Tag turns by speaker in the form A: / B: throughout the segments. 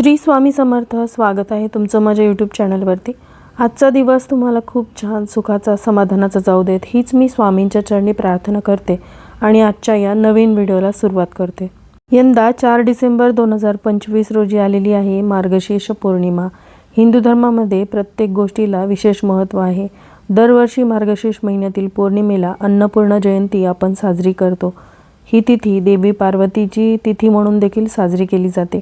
A: श्री स्वामी समर्थ स्वागत आहे तुमचं माझ्या यूट्यूब चॅनलवरती आजचा दिवस तुम्हाला खूप छान सुखाचा समाधानाचा जाऊ देत. हीच मी स्वामींच्या चरणी प्रार्थना करते आणि आजच्या या नवीन व्हिडिओला सुरुवात करते. यंदा चार डिसेंबर दोन हजार पंचवीस रोजी आलेली आहे मार्गशीर्ष पौर्णिमा. हिंदू धर्मामध्ये प्रत्येक गोष्टीला विशेष महत्त्व आहे. दरवर्षी मार्गशीर्ष महिन्यातील पौर्णिमेला अन्नपूर्णा जयंती आपण साजरी करतो. ही तिथी देवी पार्वतीची तिथी म्हणून देखील साजरी केली जाते.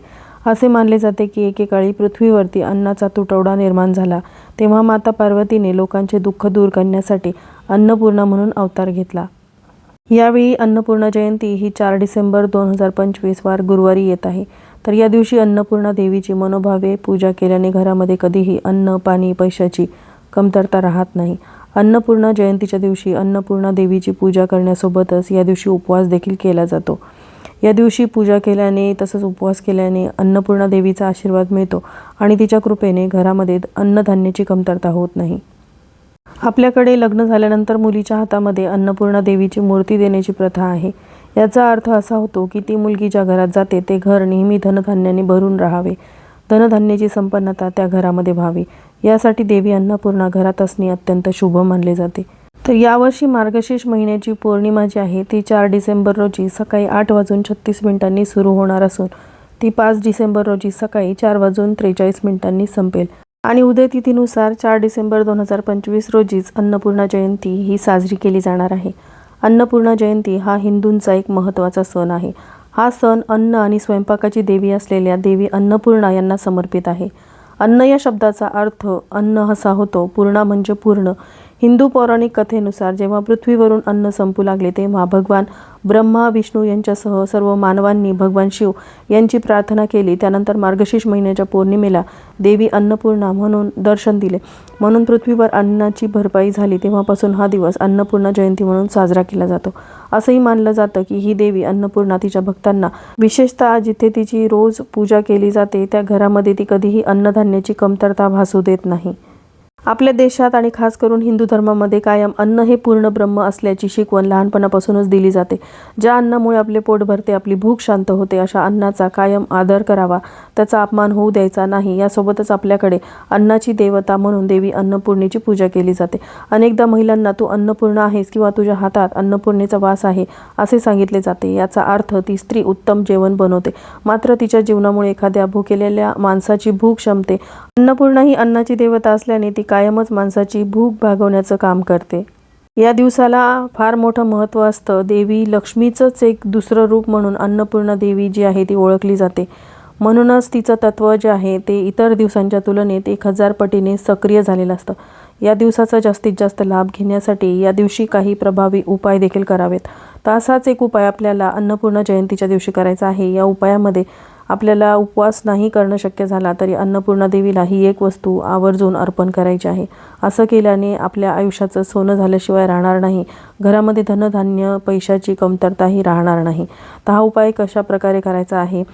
A: असे मानले जाते की एकेकाळी पृथ्वीवरती अन्नाचा तुटवडा निर्माण झाला. तेव्हा माता पार्वतीने लोकांचे दुःख दूर करण्यासाठी अन्नपूर्णा म्हणून अवतार घेतला. यावेळी अन्नपूर्णा जयंती ही चार डिसेंबर दोन हजार पंचवीस वार गुरुवारी येत आहे. तर या दिवशी अन्नपूर्णा देवीची मनोभावे पूजा केल्याने घरामध्ये कधीही अन्न पाणी पैशाची कमतरता राहत नाही. अन्नपूर्णा जयंतीच्या दिवशी अन्नपूर्णा देवीची पूजा करण्यासोबतच या दिवशी उपवास देखील केला जातो. या दिवशी पूजा केल्याने तसंच उपवास केल्याने अन्नपूर्णा देवीचा आशीर्वाद मिळतो आणि तिच्या कृपेने घरामध्ये अन्नधान्याची कमतरता होत नाही. आपल्याकडे लग्न झाल्यानंतर मुलीच्या हातामध्ये अन्नपूर्णा देवीची मूर्ती देण्याची प्रथा आहे. याचा अर्थ असा होतो की ती मुलगी ज्या घरात जाते ते घर नेहमी धनधान्याने भरून राहावे. धनधान्याची संपन्नता त्या घरामध्ये व्हावी. यासाठी देवी अन्नपूर्णा घरात असणे अत्यंत शुभ मानले जाते. तर यावर्षी मार्गशीर्ष महिन्याची पौर्णिमा जी आहे ती चार डिसेंबर रोजी सकाळी आठ वाजून छत्तीस मिनिटांनी सुरू होणार असून ती पाच डिसेंबर रोजी सकाळी चार वाजून त्रेचाळीस मिनिटांनी संपेल. आणि उदयतिथीनुसार चार डिसेंबर दोन हजार पंचवीस रोजीच अन्नपूर्णा जयंती ही साजरी केली जाणार आहे. अन्नपूर्णा जयंती हा हिंदूंचा एक महत्त्वाचा सण आहे. हा सण अन्न आणि स्वयंपाकाची देवी असलेल्या देवी अन्नपूर्णा यांना समर्पित आहे. अन्न या शब्दाचा अर्थ अन्न असा होतो पूर्णा म्हणजे पूर्ण. हिंदू पौराणिक कथेनुसार जेव्हा पृथ्वीवरून अन्न संपू लागले तेव्हा भगवान ब्रह्मा विष्णू यांच्यासह सर्व मानवांनी भगवान शिव यांची प्रार्थना केली. त्यानंतर मार्गशीर्ष महिन्याच्या पौर्णिमेला देवी अन्नपूर्णा म्हणून दर्शन दिले. म्हणून पृथ्वीवर अन्नाची भरपाई झाली. तेव्हापासून हा दिवस अन्नपूर्णा जयंती म्हणून साजरा केला जातो. असंही मानलं जातं की ही देवी अन्नपूर्णा तिच्या भक्तांना विशेषतः जिथे तिची रोज पूजा केली जाते त्या घरामध्ये ती कधीही अन्नधान्याची कमतरता भासू देत नाही. आपल्या देशात आणि खास करून हिंदू धर्मामध्ये कायम अन्न हे पूर्ण ब्रह्म असल्याची शिकवण लहानपणापासूनच दिली जाते. ज्या अन्नामुळे आपले पोट भरते आपली भूक शांत होते अशा अन्नाचा कायम आदर करावा त्याचा अपमान होऊ द्यायचा नाही यासोबतच आपल्याकडे अन्नाची देवता म्हणून देवी अन्नपूर्णेची पूजा केली जाते. अनेकदा महिलांना तू अन्नपूर्ण आहेस किंवा तुझ्या हातात अन्नपूर्णेचा वास आहे असे सांगितले जाते. याचा अर्थ ती स्त्री उत्तम जेवण बनवते. मात्र तिच्या जीवनामुळे एखाद्या भुकेलेल्या माणसाची भूक क्षमते अन्नपूर्णा ही अन्नाची देवता असल्याने ती कायमच माणसाची भूक भागवण्याचं काम करते. या दिवसाला फार मोठं महत्त्व असतं. देवी लक्ष्मीचंच एक दुसरं रूप म्हणून अन्नपूर्णा देवी जी आहे ती ओळखली जाते. म्हणूनच तिचं तत्त्व जे आहे ते इतर दिवसांच्या तुलनेत एक हजार पटीने सक्रिय झालेलं असतं. या दिवसाचा जास्तीत जास्त लाभ घेण्यासाठी या दिवशी काही प्रभावी उपाय देखील करावेत. तर असाच एक उपाय आपल्याला अन्नपूर्णा जयंतीच्या दिवशी करायचा आहे. या उपायामध्ये आपल्याला उपवास नाही करणं शक्य झाला तरी अन्नपूर्णा देवीला ही एक वस्तू आवर्जून अर्पण करायची आहे. असं केल्याने आपल्या आयुष्याचं सोनं झाल्याशिवाय राहणार नाही. घरामध्ये धनधान्य पैशाची कमतरताही राहणार नाही. तर हा उपाय कशा प्रकारे करायचा आहे?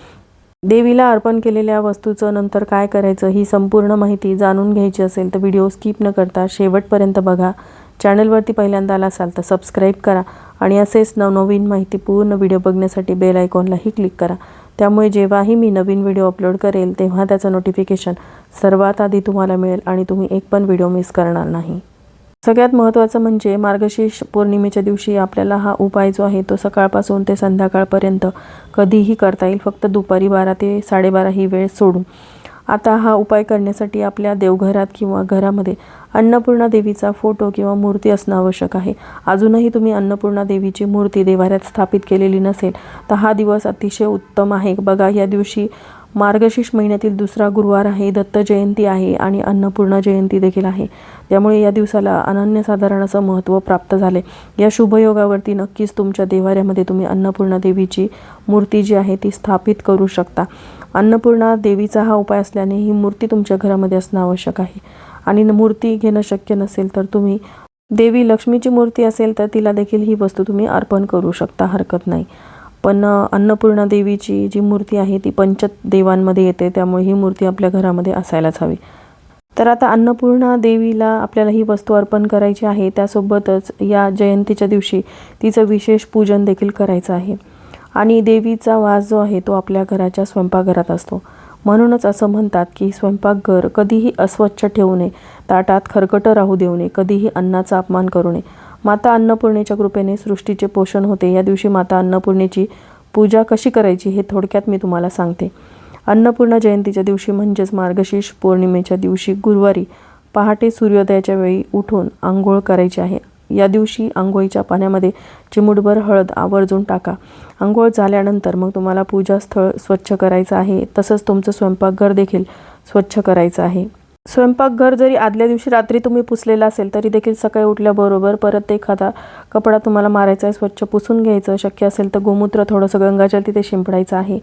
A: देवीला अर्पण केलेल्या वस्तूचं नंतर काय करायचं ही संपूर्ण माहिती जाणून घ्यायची असेल तर व्हिडिओ स्किप न करता शेवटपर्यंत बघा. चॅनलवरती पहिल्यांदा आला असाल तर सबस्क्राईब करा आणि असेच नवनवीन माहिती पूर्ण व्हिडिओ बघण्यासाठी बेल आयकॉनलाही क्लिक करा. त्यामुळे जेव्हाही मी नवीन व्हिडिओ अपलोड करेल तेव्हा त्याचं नोटिफिकेशन सर्वात आधी तुम्हाला मिळेल आणि तुम्ही एक पण व्हिडिओ मिस करणार नाही. सगळ्यात महत्त्वाचं म्हणजे मार्गशीर्ष पौर्णिमेच्या दिवशी आपल्याला हा उपाय जो आहे तो सकाळपासून ते संध्याकाळपर्यंत कधीही करता येईल. फक्त दुपारी बारा ते साडेबारा ही वेळ सोडून. आता हा उपाय करण्यासाठी आपल्या देवघरात किंवा घरामध्ये अन्नपूर्णा देवीचा फोटो किंवा मूर्ती असणं आवश्यक आहे. अजूनही तुम्ही अन्नपूर्णा देवीची मूर्ती देवाऱ्यात स्थापित केलेली नसेल तर हा दिवस अतिशय उत्तम आहे. बघा या दिवशी मार्गशीर्ष महिन्यातील दुसरा गुरुवार आहे दत्त जयंती आहे आणि अन्नपूर्णा जयंती देखील आहे. त्यामुळे या दिवसाला अनन्यसाधारण असं महत्त्व प्राप्त झाले. या शुभयोगावरती नक्कीच तुमच्या देवाऱ्यामध्ये तुम्ही अन्नपूर्णा देवीची मूर्ती जी आहे ती स्थापित करू शकता. अन्नपूर्णा देवीचा हा उपाय असल्याने ही मूर्ती तुमच्या घरामध्ये असणं आवश्यक आहे. आणि मूर्ती घेणं शक्य नसेल तर तुम्ही देवी लक्ष्मीची मूर्ती असेल तर तिला देखील ही वस्तू तुम्ही अर्पण करू शकता हरकत नाही. पण अन्नपूर्णा देवीची जी मूर्ती आहे ती पंचदेवांमध्ये येते. त्यामुळे ही मूर्ती आपल्या घरामध्ये असायलाच हवी. तर आता अन्नपूर्णा देवीला आपल्याला ही वस्तू अर्पण करायची आहे. त्यासोबतच या जयंतीच्या दिवशी तिचं विशेष पूजन देखील करायचं आहे. आणि देवीचा वास जो आहे तो आपल्या घराच्या स्वयंपाकघरात असतो. म्हणूनच असं म्हणतात की स्वयंपाकघर कधीही अस्वच्छ ठेवू नये. ताटात खरकटं राहू देऊ नये. कधीही अन्नाचा अपमान करू नये. माता अन्नपूर्णेच्या कृपेने सृष्टीचे पोषण होते. या दिवशी माता अन्नपूर्णेची पूजा कशी करायची हे थोडक्यात मी तुम्हाला सांगते. अन्नपूर्णा जयंतीच्या दिवशी म्हणजेच मार्गशीर्ष पौर्णिमेच्या दिवशी गुरुवारी पहाटे सूर्योदयाच्या वेळी उठून आंघोळ करायची आहे. या दिवशी आंघोळीच्या पाण्यामध्ये चिमूटभर हळद आवर्जून टाका. आंघोळ झाल्यानंतर मग तुम्हाला पूजास्थळ स्वच्छ करायचं आहे. तसंच तुमचं स्वयंपाकघर देखील स्वच्छ करायचं आहे. स्वयंपाकघर जरी आदल्या दिवशी रात्री तुम्ही पुसलेलं असेल तरी देखील सकाळी उठल्याबरोबर परत एखादा कपडा तुम्हाला मारायचा आहे स्वच्छ पुसून घ्यायचं. शक्य असेल तर गोमूत्र थोडंसं गंगाजल तिथे शिंपडायचं आहे.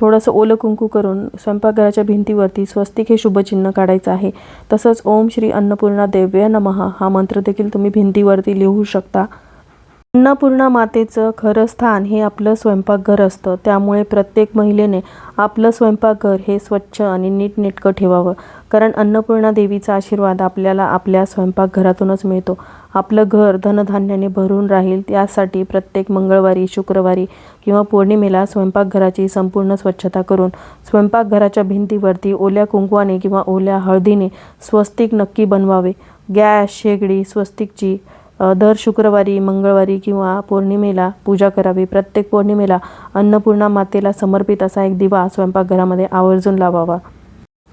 A: थोडंसं ओलं कुंकू करून स्वयंपाकघराच्या भिंतीवरती स्वस्तिक हे शुभचिन्ह काढायचं आहे. तसंच ओम श्री अन्नपूर्णा देव्य नमः हा मंत्र देखील तुम्ही भिंतीवरती लिहू शकता. अन्नपूर्णा मातेचं खरं स्थान हे आपलं स्वयंपाकघर असतं. त्यामुळे प्रत्येक महिलेने आपलं स्वयंपाकघर हे स्वच्छ आणि नीटनेटकं ठेवावं. कारण अन्नपूर्णा देवीचा आशीर्वाद आपल्याला आपल्या स्वयंपाकघरातूनच मिळतो. आपलं घर धनधान्याने भरून राहील त्यासाठी प्रत्येक मंगळवारी शुक्रवारी किंवा पौर्णिमेला स्वयंपाकघराची संपूर्ण स्वच्छता करून स्वयंपाकघराच्या भिंतीवरती ओल्या कुंकवाने किंवा ओल्या हळदीने स्वस्तिक नक्की बनवावे. गॅस शेगडी स्वस्तिकची दर शुक्रवारी मंगळवारी किंवा पौर्णिमेला पूजा करावी. प्रत्येक पौर्णिमेला अन्नपूर्णा मातेला समर्पित असा एक दिवा स्वयंपाकघरामध्ये आवर्जून लावावा.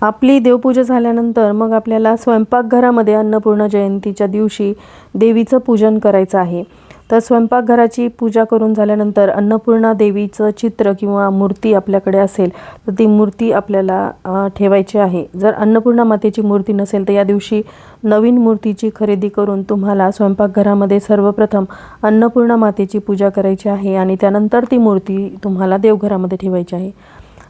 A: आपली देवपूजा झाल्यानंतर मग आपल्याला स्वयंपाकघरामध्ये अन्नपूर्णा जयंतीच्या दिवशी देवीचं पूजन करायचं आहे. तर स्वयंपाकघराची पूजा करून झाल्यानंतर अन्नपूर्णा देवीचं चित्र किंवा मूर्ती आपल्याकडे असेल तर ती मूर्ती आपल्याला ठेवायची आहे. जर अन्नपूर्णा मातेची मूर्ती नसेल तर या दिवशी नवीन मूर्तीची खरेदी करून तुम्हाला स्वयंपाकघरामध्ये सर्वप्रथम अन्नपूर्णा मातेची पूजा करायची आहे आणि त्यानंतर ती मूर्ती तुम्हाला देवघरामध्ये ठेवायची आहे.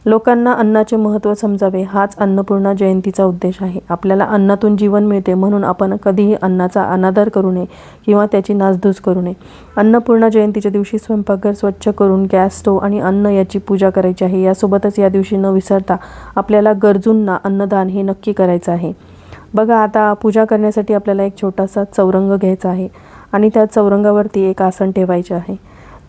A: लोकांना अन्नाचे महत्त्व समजावे हाच अन्नपूर्णा जयंतीचा उद्देश आहे. आपल्याला अन्नातून जीवन मिळते म्हणून आपण कधीही अन्नाचा अनादर करू नये किंवा त्याची नासधूस करू नये. अन्नपूर्णा जयंतीच्या दिवशी स्वयंपाकघर स्वच्छ करून गॅस स्टोव आणि अन्न याची पूजा करायची आहे. यासोबतच या दिवशी न विसरता आपल्याला गरजूंना अन्नदान हे नक्की करायचं आहे. बघा आता पूजा करण्यासाठी आपल्याला एक छोटासा चौरंग घ्यायचा आहे आणि त्या चौरंगावरती एक आसन ठेवायचे आहे.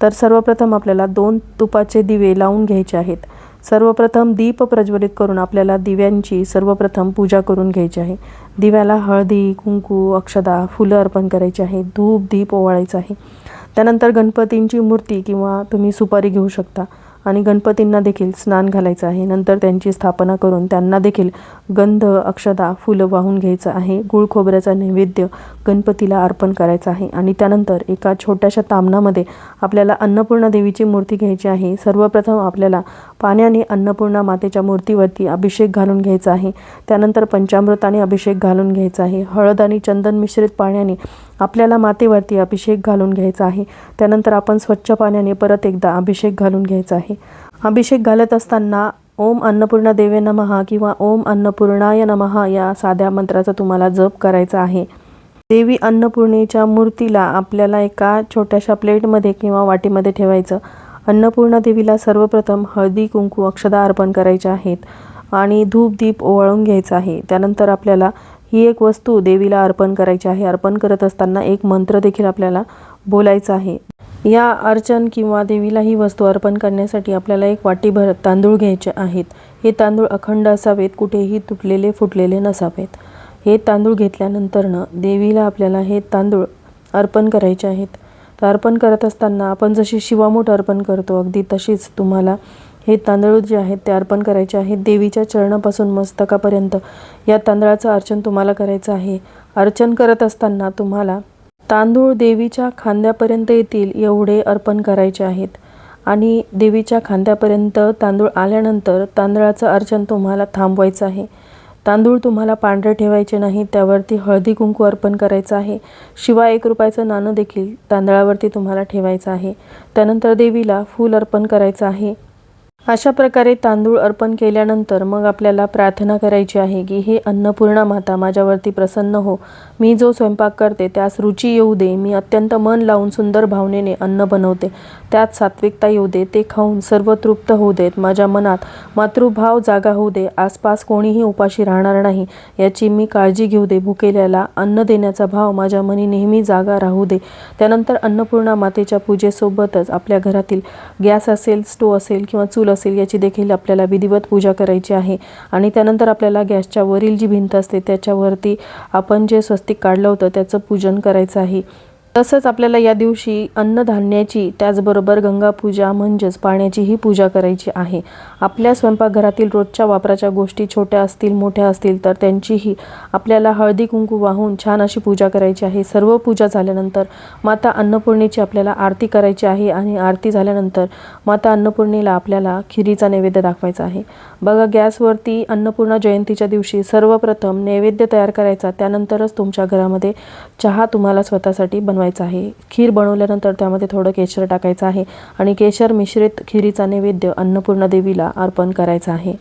A: तर सर्वप्रथम आपल्याला दोन तुपाचे दिवे लावून घ्यायचे आहेत. सर्वप्रथम दीप प्रज्वलित करून आपल्याला दिव्यांची सर्वप्रथम पूजा करून घ्यायची आहे. दिव्याला हळदी कुंकू अक्षदा फुलं अर्पण करायची आहे. धूप दीप ओवाळायचं आहे. त्यानंतर गणपतींची मूर्ती किंवा तुम्ही सुपारी घेऊ शकता. आणि गणपतींना देखील स्नान घालायचं आहे. नंतर त्यांची स्थापना करून त्यांना देखील गंध अक्षदा फुलं वाहून घ्यायचं आहे. गुळ खोबऱ्याचा नैवेद्य गणपतीला अर्पण करायचा आहे. आणि त्यानंतर एका छोट्याशा तामणामध्ये आपल्याला अन्नपूर्णा देवीची मूर्ती घ्यायची आहे. सर्वप्रथम आपल्याला पाण्याने अन्नपूर्णा मातेच्या मूर्तीवरती अभिषेक घालून घ्यायचा आहे. त्यानंतर पंचामृताने अभिषेक घालून घ्यायचा आहे. हळद आणि चंदन मिश्रित पाण्याने आपल्याला मातेवरती अभिषेक घालून घ्यायचा आहे. त्यानंतर आपण स्वच्छ पाण्याने परत एकदा अभिषेक घालून घ्यायचा आहे. अभिषेक घालत असताना ओम अन्नपूर्णा देवे नमहा किंवा ओम अन्नपूर्णाय नमः या साध्या मंत्राचा तुम्हाला जप करायचा आहे. देवी अन्नपूर्णेच्या मूर्तीला आपल्याला एका छोट्याशा प्लेटमध्ये किंवा वाटीमध्ये ठेवायचं. अन्नपूर्णा देवीला सर्वप्रथम हळदी कुंकू अक्षदा अर्पण करायच्या आहेत आणि धूप दीप ओवाळून घ्यायचं आहे. त्यानंतर आपल्याला ही एक वस्तू देवीला अर्पण करायची आहे. अर्पण करत असताना एक मंत्र देखील आपल्याला बोलायचा आहे. या अर्चन किंवा देवीला ही वस्तू अर्पण करण्यासाठी आपल्याला एक वाटीभर तांदूळ घ्यायचे आहेत. हे तांदूळ अखंड असावेत कुठेही तुटलेले फुटलेले नसावेत. हे तांदूळ घेतल्यानंतरनं देवीला आपल्याला हे तांदूळ अर्पण करायचे आहेत. तर अर्पण करत असताना आपण जशी शिवामूठ अर्पण करतो अगदी तशीच तुम्हाला हे तांदूळ जे आहेत ते अर्पण करायचे आहेत देवीच्या चरणापासून मस्तकापर्यंत. या तांदळाचं अर्चन तुम्हाला करायचं आहे. अर्चन करत असताना तुम्हाला तांदूळ देवीच्या खांद्यापर्यंत येतील एवढे अर्पण करायचे आहेत. आणि देवीच्या खांद्यापर्यंत तांदूळ आल्यानंतर तांदळाचं अर्चन तुम्हाला थांबवायचं आहे. तांदूळ तुम्हाला पांढरे ठेवायचे नाही त्यावरती हळदी कुंकू अर्पण करायचं आहे. शिवाय एक रुपयाचं नाणं देखील तांदळावरती तुम्हाला ठेवायचं आहे. त्यानंतर देवीला फूल अर्पण करायचं आहे. अशा प्रकारे तांदूळ अर्पण केल्यानंतर मग आपल्याला प्रार्थना करायची आहे की हे अन्नपूर्णा माता माझ्यावरती प्रसन्न हो. मी जो स्वयंपाक करते त्यास रुची येऊ दे. मी अत्यंत मन लावून सुंदर भावनेने अन्न बनवते. त्यात सात्विकता येऊ दे. ते खाऊन सर्व तृप्त होऊ देत. माझ्या मनात मातृभाव जागा होऊ दे. आसपास कोणीही उपाशी राहणार नाही याची मी काळजी घेऊ दे. भुकेल्याला अन्न देण्याचा भाव माझ्या मनी नेहमी जागा राहू दे. त्यानंतर अन्नपूर्णा मातेच्या पूजेसोबतच आपल्या घरातील गॅस असेल स्टोव असेल किंवा चूल चूल असेल याची देखील आपल्याला विधिवत पूजा करायची आहे. आणि त्यानंतर आपल्याला गॅसच्या वरील जी भिंत असते त्याच्यावरती आपण जे स्वस्तिक काढलं होतं त्याचं पूजन करायचं आहे. तसंच आपल्याला या दिवशी अन्नधान्याची त्याचबरोबर गंगापूजा म्हणजेच पाण्याचीही पूजा करायची आहे. आपल्या स्वयंपाकघरातील रोजच्या वापराच्या गोष्टी छोट्या असतील मोठ्या असतील तर त्यांचीही आपल्याला हळदी कुंकू वाहून छान अशी पूजा करायची आहे. सर्व पूजा झाल्यानंतर माता अन्नपूर्णेची आपल्याला आरती करायची आहे आणि आरती झाल्यानंतर माता अन्नपूर्णेला आपल्याला खिरीचा नैवेद्य दाखवायचा आहे. बघा गॅसवरती अन्नपूर्णा जयंतीच्या दिवशी सर्वप्रथम नैवेद्य तयार करायचा त्यानंतरच तुमच्या घरामध्ये चहा तुम्हाला स्वतःसाठी बनवायचा आहे. खीर बनवल्यानंतर त्यामध्ये थोडं केशर टाकायचं आहे आणि केशर मिश्रित खिरीचा नैवेद्य अन्नपूर्णा देवीला अर्पण करायचा आहे.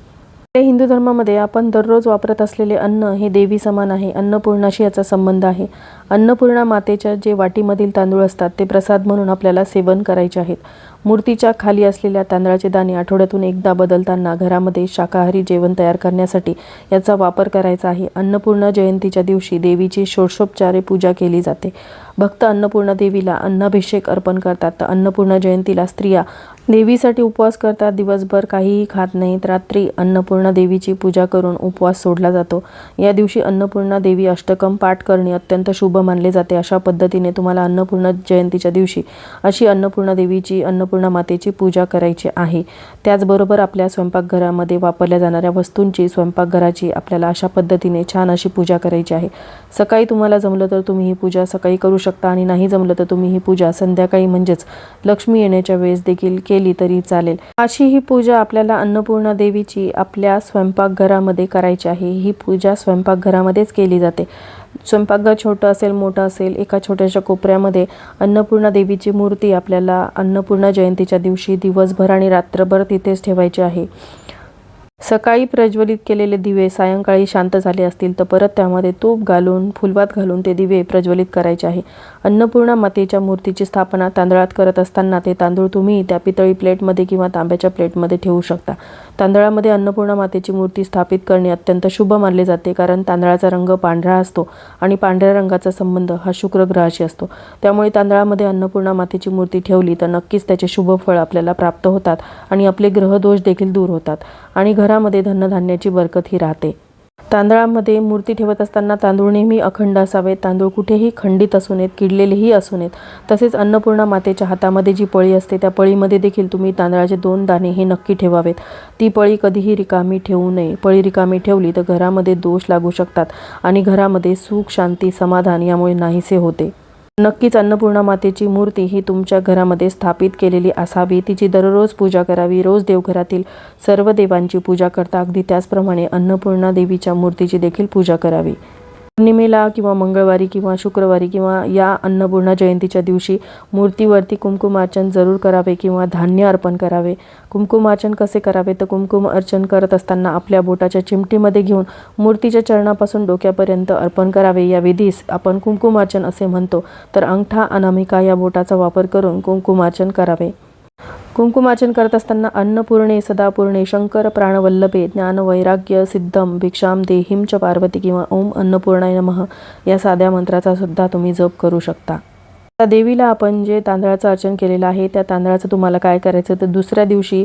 A: ते हिंदू धर्मामध्ये आपण दररोज वापरत असलेले अन्न हे देवी समान आहे. अन्नपूर्णाशी याचा संबंध आहे. अन्नपूर्णा मातेच्या जे वाटीमधील तांदूळ असतात ते प्रसाद म्हणून आपल्याला सेवन करायचे आहेत. मूर्तीच्या खाली असलेल्या तांदळाचे दाणे आठवड्यातून एकदा बदलताना घरामध्ये शाकाहारी जेवण तयार करण्यासाठी याचा वापर करायचा आहे. अन्नपूर्णा जयंतीच्या दिवशी देवीची षोडशोपचारे पूजा केली जाते. भक्त अन्नपूर्णा देवीला अन्नाभिषेक अर्पण करतात. तर अन्नपूर्णा जयंतीला स्त्रिया देवीसाठी उपवास करतात. दिवसभर काहीही खात नाहीत. रात्री अन्नपूर्णा देवीची पूजा करून उपवास सोडला जातो. या दिवशी अन्नपूर्णा देवी अष्टकम पाठ करणे अत्यंत शुभ मानले जाते. अशा पद्धतीने तुम्हाला अन्नपूर्णा जयंतीच्या दिवशी अशी अन्नपूर्णा देवीची अन्नपूर्णा मातेची पूजा करायची आहे. त्याचबरोबर आपल्या स्वयंपाकघरामध्ये वापरल्या जाणाऱ्या वस्तूंची स्वयंपाकघराची आपल्याला अशा पद्धतीने छान अशी पूजा करायची आहे. सकाळी तुम्हाला जमलं तर तुम्ही ही पूजा सकाळी करू शकता. आणि नाही जमलं तर तुम्ही ही पूजा संध्याकाळी म्हणजेच लक्ष्मी येण्याच्या वेळेस देखील केली तरी चालेल. अशी ही पूजा आपल्याला अन्नपूर्णा देवीची आपल्या स्वयंपाकघरामध्ये करायची आहे. ही पूजा स्वयंपाकघरामध्येच केली जाते. स्वयंपाकघर छोटं असेल मोठं असेल एका छोट्याशा कोपऱ्यामध्ये अन्नपूर्णा देवीची मूर्ती आपल्याला अन्नपूर्णा जयंतीच्या दिवशी दिवसभर आणि रात्रभर तिथेच ठेवायची आहे. सकाळी प्रज्वलित केलेले दिवे सायंकाळी शांत झाले असतील तर परत त्यामध्ये तूप घालून फुलवात घालून ते दिवे प्रज्वलित करायचे आहे. अन्नपूर्णा मातेच्या मूर्तीची स्थापना तांदळात करत असताना ते तांदूळ तुम्ही त्या पितळी प्लेटमध्ये किंवा तांब्याच्या प्लेटमध्ये ठेवू शकता. तांदळामध्ये अन्नपूर्णा मातेची मूर्ती स्थापित करणे अत्यंत शुभ मानले जाते कारण तांदळाचा रंग पांढरा असतो आणि पांढऱ्या रंगाचा संबंध हा शुक्र ग्रहाशी असतो. त्यामुळे तांदळामध्ये अन्नपूर्णा मातेची मूर्ती ठेवली तर नक्कीच त्याचे शुभ फळ आपल्याला प्राप्त होतात आणि आपले ग्रहदोष देखील दूर होतात आणि घरामध्ये धनधान्याची बरकत ही राहते. तांदळामध्ये मूर्ती ठेवत असताना तांदूळ नेहमी अखंड असावेत. तांदूळ कुठेही खंडित असू नयेत किडलेलेही असू नयेत. तसेच अन्नपूर्णा मातेच्या हातामध्ये जी पळी असते त्या पळीमध्ये देखील तुम्ही तांदळाचे दोन दाणे हे नक्की ठेवावेत. ती पळी कधीही रिकामी ठेवू नये. पळी रिकामी ठेवली तर घरामध्ये दोष लागू शकतात आणि घरामध्ये सुख शांती समाधान यामुळे नाहीसे होते. नक्कीच अन्नपूर्णा मातेची मूर्ती ही तुमच्या घरामध्ये स्थापित केलेली असावी. तिची दररोज पूजा करावी. रोज देवघरातील सर्व देवांची पूजा करता. अगदी त्याचप्रमाणे अन्नपूर्णा देवीच्या मूर्तीची देखील पूजा करावी. पौर्णिमेला किंवा मंगळवारी किंवा शुक्रवारी किंवा या अन्नपूर्णा जयंतीच्या दिवशी मूर्तीवरती कुंकुमार्चन जरूर करावे किंवा धान्य अर्पण करावे. कुंकुमार्चन कसे करावे? तर कुंकुम अर्चन करत असताना आपल्या बोटाच्या चिमटीमध्ये घेऊन मूर्तीच्या चरणापासून डोक्यापर्यंत अर्पण करावे. या विधीस आपण कुंकुमार्चन असे म्हणतो. तर अंगठा अनामिका या बोटाचा वापर करून कुंकुमार्चन करावे. कुंकुमार्चन करत असताना अन्नपूर्णे सदापूर्णे शंकर प्राणवल्लभे ज्ञान वैराग्य सिद्धम भिक्षाम देहीम च पार्वती किंवा ओम अन्नपूर्णाय नमः या साध्या मंत्राचा सुद्धा तुम्ही जप करू शकता. देवीला आपण जे तांदळाचं अर्चन केलेलं आहे त्या तांदळाचं तुम्हाला काय करायचं? तर दुसऱ्या दिवशी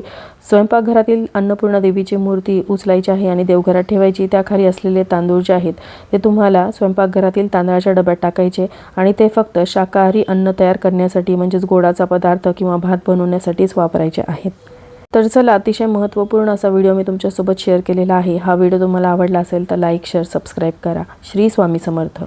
A: स्वयंपाकघरातील अन्नपूर्णा देवीची मूर्ती उचलायची आहे आणि देवघरात ठेवायची. त्याखाली असलेले तांदूळ जे आहेत ते तुम्हाला स्वयंपाकघरातील तांदळाच्या डब्यात टाकायचे आणि ते फक्त शाकाहारी अन्न तयार करण्यासाठी म्हणजेच गोडाचा पदार्थ किंवा भात बनवण्यासाठीच वापरायचे आहेत. तर चला अतिशय महत्त्वपूर्ण असा व्हिडिओ मी तुमच्यासोबत शेअर केलेला आहे. हा व्हिडिओ तुम्हाला आवडला असेल तर लाईक शेअर सबस्क्राईब करा. श्री स्वामी समर्थ.